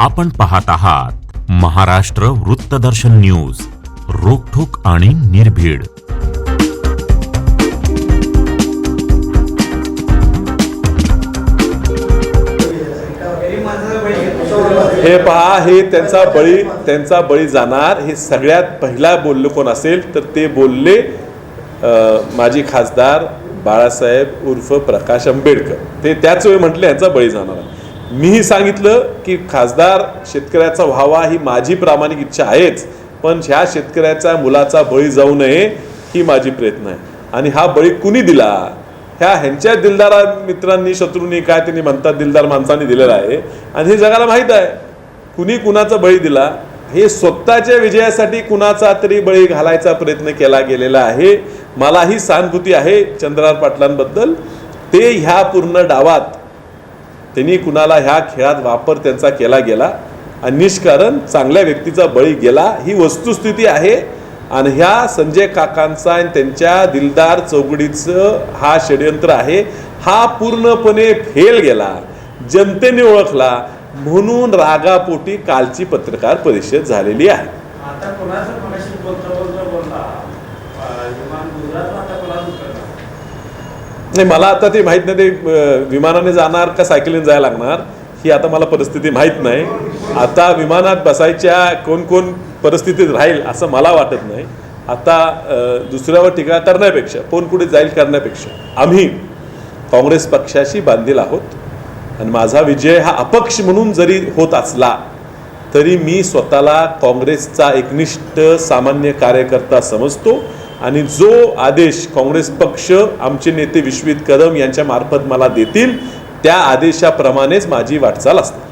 आपण पाहत आहात महाराष्ट्र वृत्तदर्शन न्यूज रोखोक आणि निर्भीड. हे पहा हे त्यांचा बळी त्यांचा बळी जाणार. हे सगळ्यात पहिला बोललो कोण असेल तर ते बोलले अं माजी खासदार बाळासाहेब उर्फ प्रकाश आंबेडकर. ते त्याच वेळी म्हटले यांचा बळी जाणार आहे. मीही सांगितलं की खासदार शेतकऱ्याचा व्हावा ही माझी प्रामाणिक इच्छा आहेच पण ह्या शेतकऱ्याचा मुलाचा बळी जाऊ नये ही माझी प्रयत्न आहे. आणि हा बळी कुणी दिला? ह्या ह्यांच्या दिलदार मित्रांनी शत्रूंनी काय त्यांनी म्हणतात दिलदार माणसांनी दिलेला आहे. आणि हे जगाला माहीत आहे कुणी कुणाचा बळी दिला? हे स्वतःच्या विजयासाठी कुणाचा तरी बळी घालायचा प्रयत्न केला गेलेला आहे. मलाही सहानुभूती आहे चंद्रार पाटलांबद्दल. ते ह्या पूर्ण डावात त्यांनी कुणाला ह्या खेळात वापर त्यांचा केला गेला आणि निष्कारण चांगल्या व्यक्तीचा बळी गेला ही वस्तुस्थिती आहे. आणि ह्या संजय काकांचा आणि त्यांच्या दिलदार चौघडीचं हा षडयंत्र आहे. हा पूर्णपणे फेल गेला जनतेने ओळखला म्हणून रागापोटी कालची पत्रकार परिषद झालेली आहे. आता कोणाचं कोणाशी बोलता बोलता विमान गुजरात आता नाही मला आता ते माहीत नाही ते विमानाने जाणार का सायकलीने जायला लागणार ही आता मला परिस्थिती माहीत नाही. आता विमानात बसायच्या कोण कोण परिस्थितीत राहील असं मला वाटत नाही. आता दुसऱ्यावर टीका करण्यापेक्षा कोण कुठे जाईल करण्यापेक्षा आम्ही काँग्रेस पक्षाशी बांधील आहोत. आणि माझा विजय हा अपक्ष म्हणून जरी होत असला तरी मी स्वतःला काँग्रेसचा एकनिष्ठ सामान्य कार्यकर्ता समजतो. आणि जो आदेश काँग्रेस पक्ष आमचे नेते विश्वित कदम यांच्या मार्फत मला देतील त्या आदेशाप्रमाणेच माझी वाटचाल असते.